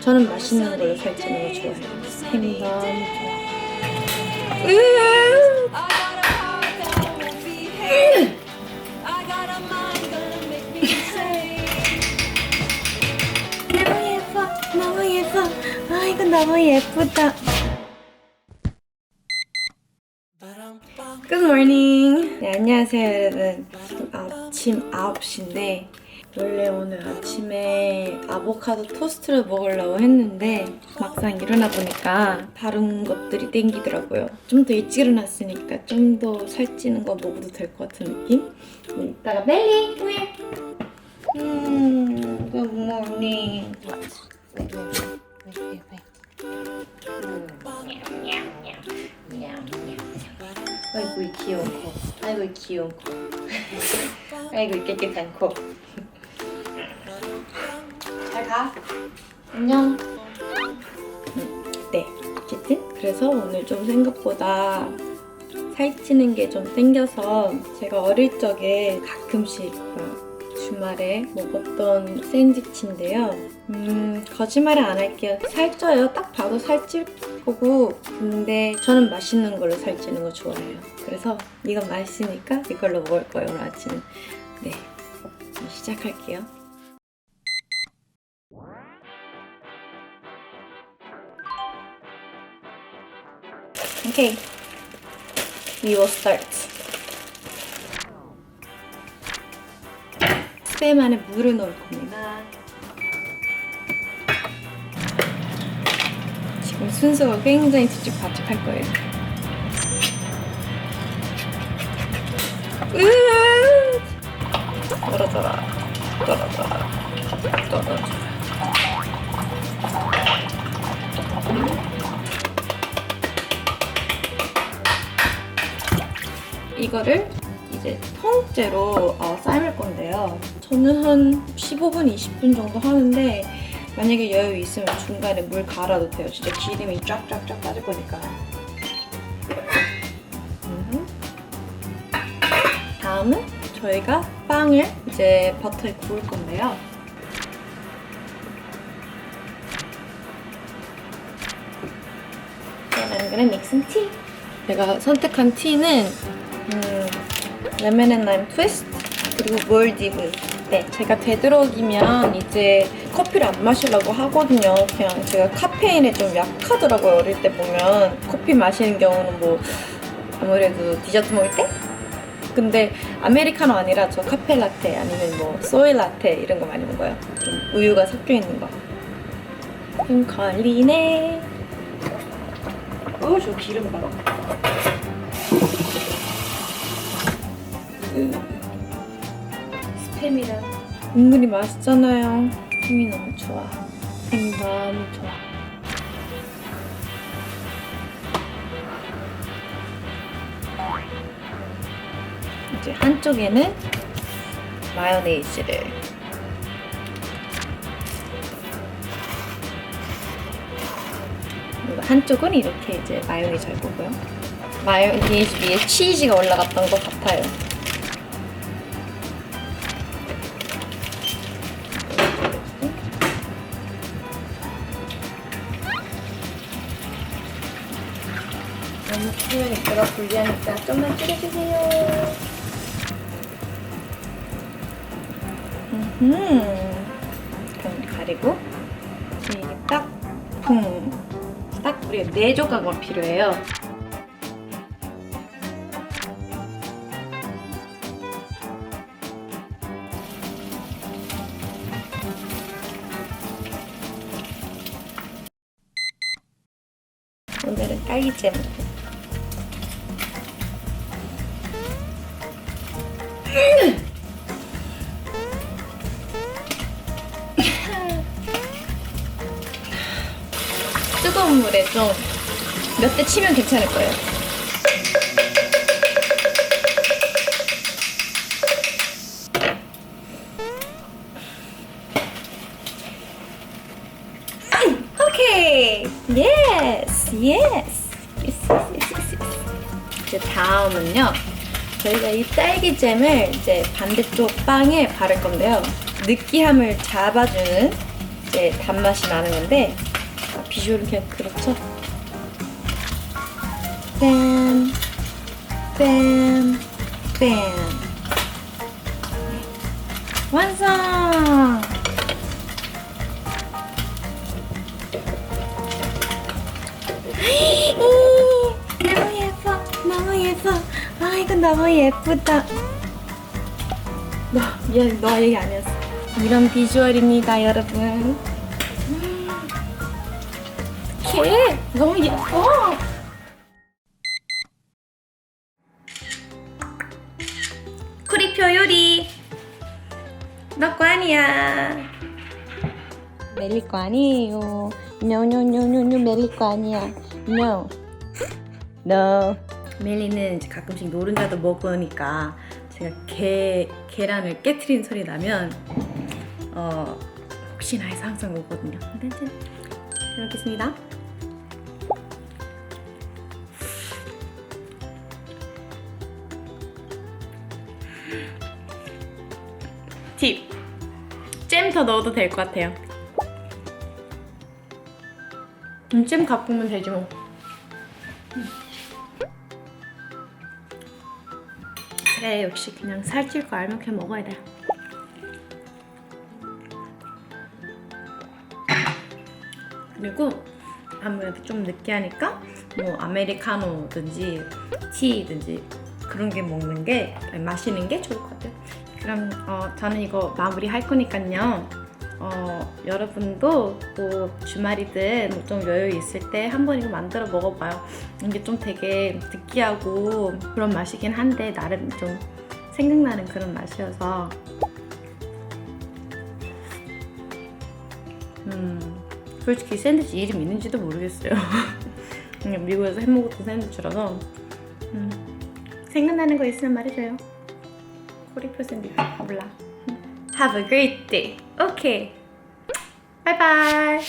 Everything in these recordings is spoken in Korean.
저는 맛있는 걸로 살찌는 거 좋아해요. 햄이 너무 좋아. 으으으. 너무 예뻐, 너무 예뻐. 아 이거 너무 예쁘다. Good morning. 네, 안녕하세요, 여러분. 지금 아침 9시인데, 원래 오늘 아침에 아보카도 토스트를 먹으려고 했는데, 막상 일어나 보니까 다른 것들이 땡기더라고요. 좀 더 일찍 일어났으니까 좀 더 살찌는 거 먹어도 될 것 같은 느낌? 네, 이따가 멜리, here. 음, good morning. 음. 아이고 이 귀여운 코 아이고 이 귀여운 코 아이고 이 깨끗한 코잘 가 안녕 음, 네 어쨌든 그래서 오늘 좀 생각보다 살찌는 게 좀 땡겨서 제가 어릴 적에 가끔씩 막 주말에 먹었던 샌드위치인데요. 음, 거짓말은 안 할게요. 살쪄요. 딱 봐도 살찔 거고. 근데 저는 맛있는 걸로 살찌는 거 좋아해요. 그래서 이건 맛있으니까 이걸로 먹을 거예요, 오늘 아침. 네. 시작할게요. 오케이. We will start. 스팸 안에 물을 넣을 겁니다. 지금 순서가 굉장히 뒤죽박죽할 거예요. 떨어져라, 떨어져라, 떨어져라. 이거를 이제 통째로 어, 삶을 건데요. 저는 한 15분, 20분 정도 하는데 만약에 여유 있으면 중간에 물 갈아도 돼요. 진짜 기름이 쫙쫙쫙 빠질 거니까. 음. 다음은 저희가 빵을 이제 버터에 구울 건데요. I'm gonna make some tea. 제가 선택한 티는 음, 레몬 앤 라임 트위스트 그리고 몰디브. 네 제가 되도록이면 이제 커피를 안 마시려고 하거든요. 그냥 제가 카페인에 좀 약하더라고요 어릴 때 보면. 커피 마시는 경우는 뭐 아무래도 디저트 먹을 때? 근데 아메리카노 아니라 저 카페 라떼 아니면 뭐 소이 라떼 이런 거 많이 먹어요. 좀 우유가 섞여 있는 거 좀 걸리네. 어저 기름 봐 스팸이랑 은근히 맛있잖아요. 힘이 너무 좋아. 힘이 너무 좋아. 이제 한쪽에는 마요네즈를 그리고 한쪽은 이렇게 이제 마요네즈 할 거고요. 마요네즈 위에 치즈가 올라갔던 것 같아요. 제가 불리하니까 좀만 줄여주세요. 음, 그럼 가리고 이게 딱, 음, 딱 우리가 네 조각만 필요해요. 오늘은 딸기잼. 뜨거운 물에 좀 몇 대 치면 괜찮을 거예요. 오케이. 예스. 예스. 예스. 예스. 예스. 이제 다음은요. 저희가 이 딸기잼을 이제 반대쪽 빵에 바를 건데요. 느끼함을 잡아주는 이제 단맛이 나는 건데 아, 비주얼은 그냥 그렇죠. 뺨, 뺨, 뺨. 완성! 아, 이거 너무 예쁘다. 너, 미안, 너 얘기 아니었어. 이런 비주얼입니다, 여러분. 개 너무 예뻐. 쿠리표 요리. 너 거 아니야. 멜리 거 아니에요. No, no, no, no, 거 아니야. No. No. 멜리는 이제 가끔씩 노른자도 먹으니까 제가 게, 계란을 깨트린 소리 나면 어, 혹시나 해서 항상. 근데 이제 잘 먹겠습니다. 팁! 잼 더 넣어도 될 것 같아요. 음, 잼 갖고 오면 되지 뭐. 그래 역시 그냥 살찔 거 알면 그냥 먹어야 돼. 그리고 아무래도 좀 느끼하니까 뭐 아메리카노든지 티든지 그런 게 먹는 게 마시는 게 좋을 것 같아요. 그럼 어, 저는 이거 마무리 할 거니까요. 어, 여러분도 뭐 주말이든 뭐좀 여유 있을 때 한번 이거 만들어 먹어봐요. 이게 좀 되게 느끼하고 그런 맛이긴 한데 나름 좀 생각나는 그런 맛이어서 음 솔직히 샌드위치 이름 있는지도 모르겠어요. 미국에서 해먹었던 샌드위치라서 음, 생각나는 거 있으면 말해줘요. 코리표 샌드위치 몰라. Have a great day. Bye bye.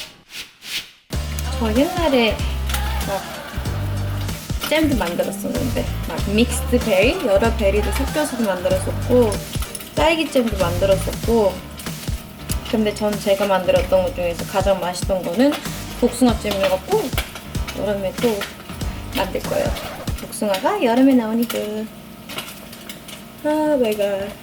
저 옛날에 막 잼도 만들었었는데 막 믹스드 베리 여러 베리도 섞여서도 만들었었고 딸기 잼도 만들었었고 근데 전 제가 만들었던 것 중에서 가장 맛있던 거는 복숭아 잼이어갖고 여름에 또 만들 거예요. 복숭아가 여름에 나오니까. 아 마이 갓.